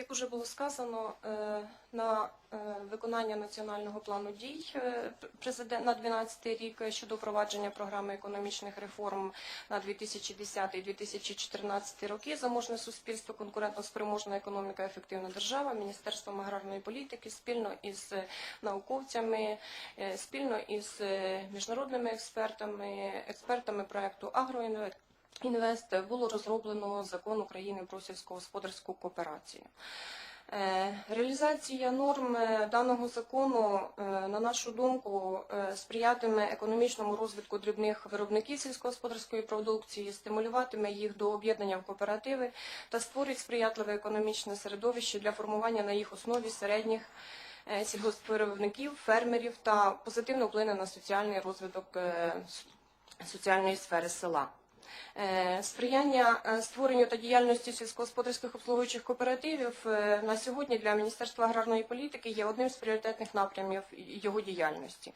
як уже було сказано, е, на е, виконання національного плану дій е, президент на 12 рік щодо впровадження програми економічних реформ на 2010-2014 роки. Заможне суспільство, конкурентно-спроможна економіка, ефективна держава, Міністерством аграрної політики спільно із науковцями, спільно із міжнародними експертами, експертами проекту «Агроінвест» Інвест було розроблено закон України про сільськогосподарську кооперацію. Е, Реалізація норм е, даного закону, е, на нашу думку, е, сприятиме економічному розвитку дрібних виробників сільськогосподарської продукції, стимулюватиме їх до об'єднання в кооперативи та створить сприятливе економічне середовище для формування на їх основі середніх е, сільгоспвиробників, фермерів та позитивно вплине на соціальний розвиток е, соціальної сфери села. Е, Сприяння е, створенню та діяльності сільськогосподарських обслуговуючих кооперативів е, на сьогодні для Міністерства аграрної політики є одним з пріоритетних напрямів його діяльності.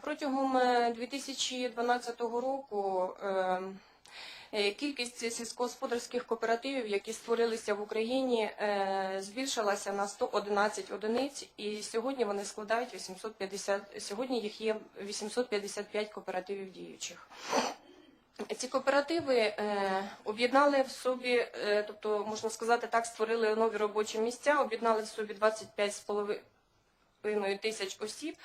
Протягом е, 2012 року Кількість сільськогосподарських кооперативів, які створилися в Україні, збільшилася на 111 одиниць, і сьогодні вони складають 850, сьогодні їх є 855 кооперативів діючих. Ці кооперативи е, об'єднали в собі, е, тобто, можна сказати так, створили нові робочі місця, об'єднали в собі 25,5 тисяч осіб.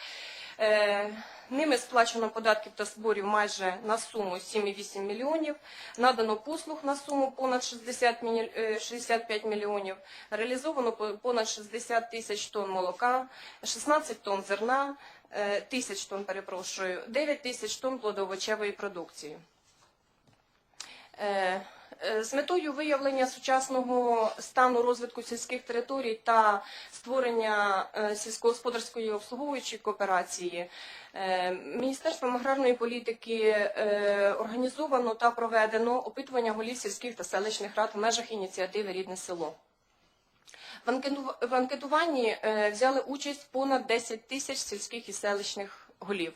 Е, ними сплачено податків та зборів майже на суму 7,8 мільйонів, надано послуг на суму понад 60 е, 65 мільйонів, реалізовано понад 60 тисяч тонн молока, 16 тонн зерна, тисяч тонн, перепрошую, 9 тисяч тонн плодовочевої продукції. Е, е, З метою виявлення сучасного стану розвитку сільських територій та створення е, сільськогосподарської обслуговуючої кооперації Міністерством аграрної політики організовано та проведено опитування голів сільських та селищних рад в межах ініціативи Рідне село. В анкетуванні взяли участь понад 10 тисяч сільських і селищних голів.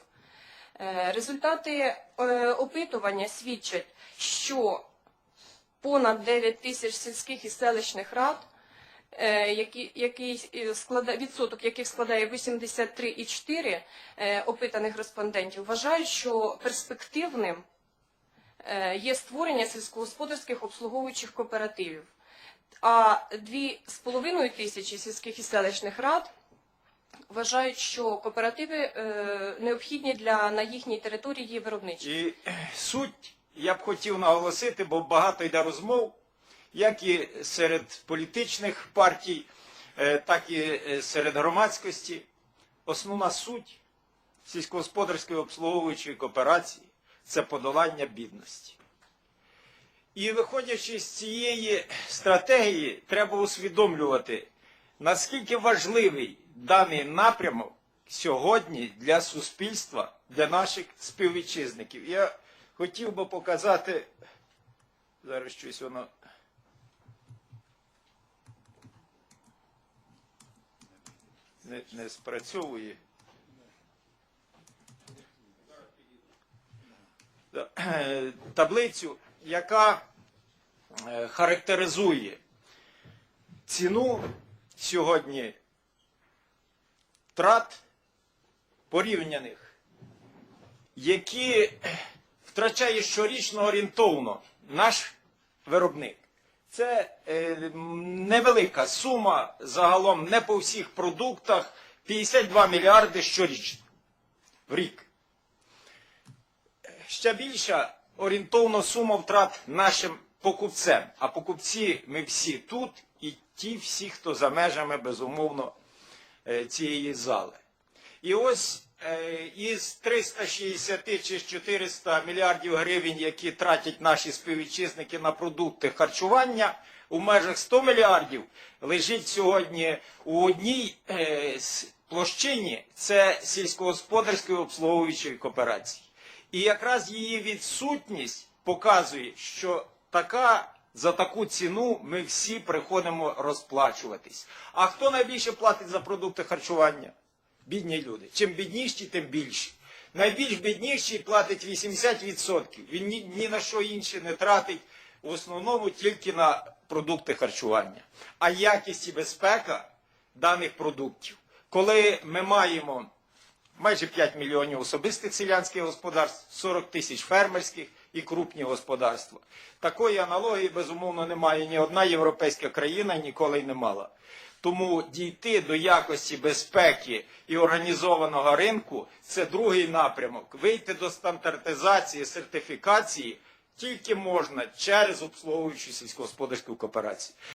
Е, Результати е, опитування свідчать, що понад 9 тисяч сільських і селищних рад, е, відсоток яких складає 83,4 е, опитаних респондентів, вважають, що перспективним є створення сільськогосподарських обслуговуючих кооперативів. А 2,5 тисячі сільських і селищних рад вважають, що кооперативи е, необхідні для на їхній території виробничі. І е, суть я б хотів наголосити, бо багато йде розмов, як і серед політичних партій, е, так і серед громадськості. Основна суть сільськогосподарської обслуговуючої кооперації це подолання бідності. І виходячи з цієї стратегії, треба усвідомлювати, наскільки важливий даний напрямок сьогодні для суспільства, для наших співвітчизників. Я хотів би показати, зараз щось воно. Не, не спрацьовує. Таблицю, яка е, характеризує ціну сьогодні втрат порівняних, які втрачає щорічно орієнтовно наш виробник. Це е, невелика сума загалом не по всіх продуктах 52 мільярди щорічно в рік. Ще більша орієнтовна сума втрат нашим покупцем. А покупці ми всі тут і ті всі, хто за межами, безумовно, цієї зали. І ось е, із 360 чи 400 мільярдів гривень, які тратять наші співвітчизники на продукти харчування, у межах 100 мільярдів лежить сьогодні у одній е, площині це сільськогосподарської обслуговуючої кооперації. І якраз її відсутність показує, що така за таку ціну ми всі приходимо розплачуватись. А хто найбільше платить за продукти харчування? Бідні люди. Чим бідніші, тим більше. Найбільш бідніший платить 80%. Він ні, ні на що інше не тратить, в основному тільки на продукти харчування, а якість і безпека даних продуктів. Коли ми маємо майже 5 мільйонів особистих селянських господарств, 40 тисяч фермерських і крупні господарства. Такої аналогії, безумовно, немає ні одна європейська країна ніколи й не мала. Тому дійти до якості безпеки і організованого ринку це другий напрямок. Вийти до стандартизації, сертифікації тільки можна через обслуговуючу сільськогосподарську кооперацію.